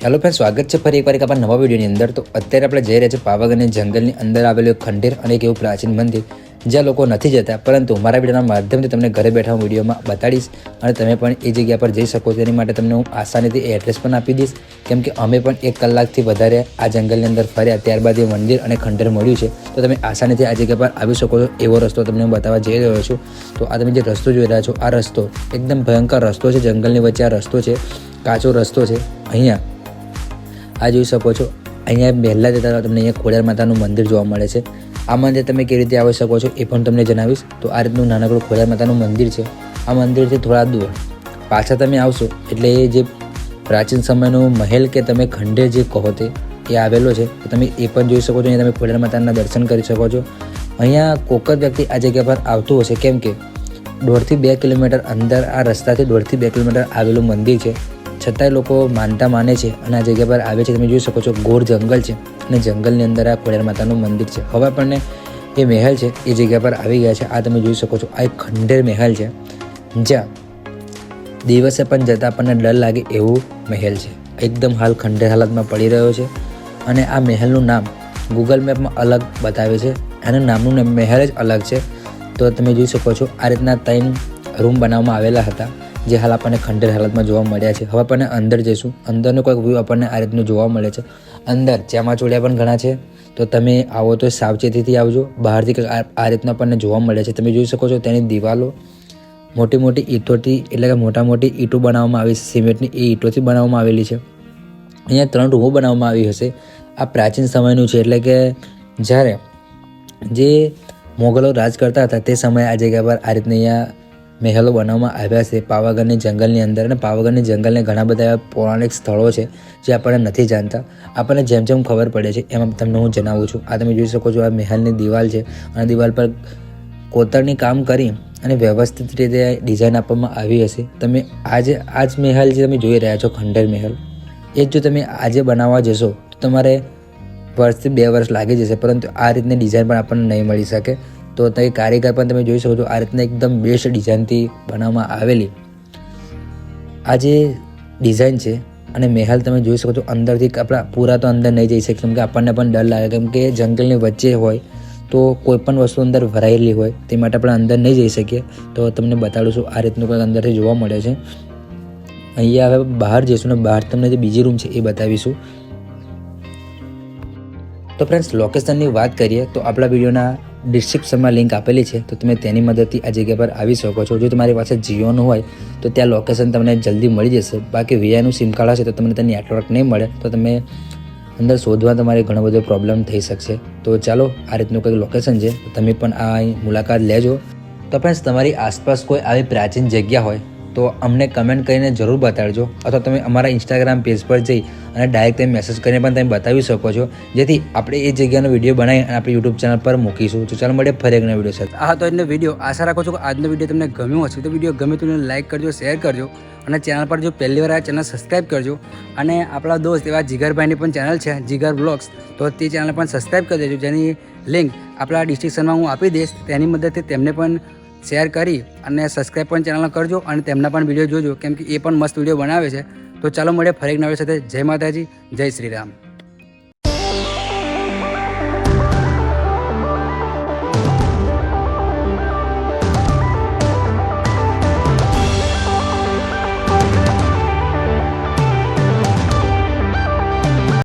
Hello friend સ્વાગત છે ફરી એકવાર એક આપણા નવા વિડીયોની અંદર. તો અત્યારે આપણે જઈ રહ્યા છીએ પાવાગઢની જંગલની અંદર આવેલું એક ખંડેર અને એક એવું પ્રાચીન મંદિર, જ્યાં લોકો નથી જતા. પરંતુ મારા વિડીયોના માધ્યમથી તમને ઘરે બેઠા હું વિડીયોમાં બતાડીશ અને તમે પણ એ જગ્યા પર જઈ શકો. તેની માટે તમને હું આસાનીથી એડ્રેસ પણ આપી દઈશ. કેમ કે અમે પણ એક કલાકથી વધારે આ જંગલની અંદર ફર્યા, ત્યારબાદ એ મંદિર અને ખંડેર મળ્યું છે. તો તમે આસાનીથી આ જગ્યા પર આવી શકો છો. એવો રસ્તો તમને હું બતાવવા જઈ રહ્યો છું. તો આ તમે જે રસ્તો જોઈ રહ્યા છો, આ રસ્તો એકદમ ભયંકર રસ્તો છે. જંગલની વચ્ચે આ રસ્તો છે, કાચો રસ્તો છે. અહીંયા આ જોઈ શકો છો. અહીંયા પહેલાં જતા તમને અહીંયા ખોડિયાર માતાનું મંદિર જોવા મળે છે. આ મંદિર તમે કેવી રીતે આવી શકો છો એ પણ તમને જણાવીશ. તો આ રીતનું નાનકડું ખોડિયાર માતાનું મંદિર છે. આ મંદિરથી થોડા દૂર. પાછા તમે આવશો, એટલે એ જે પ્રાચીન સમયનો મહેલ કે તમે ખંડેર જે કહો તે, એ આવેલો છે. તો તમે એ પણ જોઈ શકો છો, અહીંયા તમે ખોડિયાર માતાના દર્શન કરી શકો છો. અહીંયા કોક જ વ્યક્તિ આ જગ્યા પર આવતું હશે. કેમ કે દોઢથી બે કિલોમીટર અંદર આ રસ્તાથી દોઢથી બે કિલોમીટર આવેલું મંદિર છે. છતાંય લોકો માનતા માને છે અને આ જગ્યા પર આવે છે, તમે જોઈ શકો છો, ગોર જંગલ છે અને જંગલની અંદર આ ખોડિયાર માતાનું મંદિર છે. હવે આપણને એ મહેલ છે, એ જગ્યા પર આવી ગયા છે. આ તમે જોઈ શકો છો, આ એક ખંડેર મહેલ છે, જ્યાં દિવસે પણ જતાં આપણને ડર લાગે એવું મહેલ છે. એકદમ હાલ ખંડેર હાલતમાં પડી રહ્યો છે અને આ મહેલનું નામ ગૂગલ મેપમાં અલગ બતાવે છે. એનું નામનું મહેલ જ અલગ છે. તો તમે જોઈ શકો છો, આ રીતના ત્રણ રૂમ બનાવવામાં આવેલા હતા. જે હાલ આપણને ખંડેર હાલતમાં જોવા મળ્યા છે. હવે આપણને અંદર જઈશું. અંદરનો કોઈક વ્યૂ આપણને આ રીતનું જોવા મળે છે. અંદર ચામાચોડિયા પણ ઘણા છે. તો તમે આવો તો સાવચેતીથી આવજો. બહારથી આ રીતના આપણને જોવા મળે છે. તમે જોઈ શકો છો તેની દિવાલો મોટી મોટી ઈંટોથી એટલે કે મોટા મોટી ઈંટો બનાવવામાં આવી છે. સિમેન્ટની એ ઈંટોથી બનાવવામાં આવેલી છે. અહીંયા ત્રણ રૂમો બનાવવામાં આવી હશે. આ પ્રાચીન સમયનું છે. એટલે કે જ્યારે જે મોગલો રાજ કરતા હતા તે સમયે આ જગ્યા પર આ રીતના અહીંયા મહેલો બનાવવામાં આવ્યા છે. પાવાગઢની જંગલની અંદર અને પાવાગઢની જંગલને ઘણા બધા એવા પૌરાણિક સ્થળો છે જે આપણને નથી જાણતા. આપણને જેમ જેમ ખબર પડે છે એમ તમને હું જણાવું છું. આ તમે જોઈ શકો છો આ મહેલની દિવાલ છે અને દિવાલ પર કોતરણી કામ કરી અને વ્યવસ્થિત રીતે ડિઝાઇન આપવામાં આવી હશે. તમે આજે આ જ મહેલ જે તમે જોઈ રહ્યા છો, ખંડેર મહેલ, એ જ જો તમે આજે બનાવવા જશો, તો તમારે વર્ષથી બે વર્ષ લાગી જશે, પરંતુ આ રીતની ડિઝાઇન પણ આપણને નહીં મળી શકે. તો તે કારીગર પણ તમે જોઈ શકો છો, આ રીતના એકદમ બેસ્ટ ડિઝાઇનથી બનાવવામાં આવેલી. આ જે ડિઝાઇન છે અને મહેલ તમે જોઈ શકો છો, અંદરથી આપણા પૂરા તો અંદર નહીં જઈ શકે કેમ કે આપણને પણ ડર લાગે, કેમ કે જંગલની વચ્ચે હોય તો કોઈ પણ વસ્તુ અંદર ભરાયેલી હોય, તે માટે આપણે અંદર નહીં જઈ શકીએ. તો તમને બતાડું છું, આ રીતનું કંઈક અંદરથી જોવા મળે છે. અહીંયા હવે બહાર જઈશું ને બહાર તમને જે બીજી રૂમ છે એ બતાવીશું. તો ફ્રેન્ડ્સ લોકેશનની વાત કરીએ તો આપણા વિડીયોના ડિસ્ક્રિપ્શનમાં લિંક આપેલી છે, તો તમે તેની મદદથી આ જગ્યા પર આવી શકો છો. જો તમારી પાસે જીઓનું હોય, તો ત્યાં લોકેશન તમને જલ્દી મળી જશે. બાકી વીઆઈનું સિમ કાર્ડ હશે, તો તમને ત્યાં નેટવર્ક નહીં મળે, તો તમે અંદર શોધવા તમારે ઘણો બધો પ્રોબ્લેમ થઈ શકશે. તો ચાલો, આ રીતનું કંઈક લોકેશન છે તમે પણ આ મુલાકાત લેજો. તો ફ્રેન્ડ્સ તમારી આસપાસ કોઈ આવી પ્રાચીન જગ્યા હોય તો અમને કમેન્ટ કરીને જરૂર બતાડજો. અથવા તમે અમારા ઇન્સ્ટાગ્રામ પેજ પર જઈ અને ડાયરેક્ટ તમે મેસેજ કરીને પણ તમે બતાવી શકો છો. જેથી આપણે એ જગ્યાનો વીડિયો બનાવી અને આપણે યુટ્યુબ ચેનલ પર મૂકીશું. તો ચાલો મળે ફરી એકનો વીડિયો સાથે. આ તો આજનો વીડિયો આશા રાખો છો કે આજનો વીડિયો તમને ગમ્યો હશે. તો વીડિયો ગમે તો લાઈક કરજો શેર કરજો અને ચેનલ પર જો પહેલી વાર આ ચેનલ સબસ્ક્રાઈબ કરજો. અને આપણા દોસ્ત એવા જીગરભાઈની પણ ચેનલ છે, જીગર બ્લોગ્સ, તો તે ચેનલ પણ સબસ્ક્રાઈબ કરી દેજો. જેની લિંક આપણા ડિસ્ક્રિપ્શનમાં હું આપી દઈશ. તેની મદદથી તેમને પણ શેર કરી અને સબસ્ક્રાઈબ પણ ચેનલ કરજો અને તેમના પણ વીડિયો જોજો. કેમ કે એ પણ મસ્ત વીડિયો બનાવે છે. તો ચાલો મળે ફરી એક નવી સાથે. જય માતાજી, જય શ્રી રામ.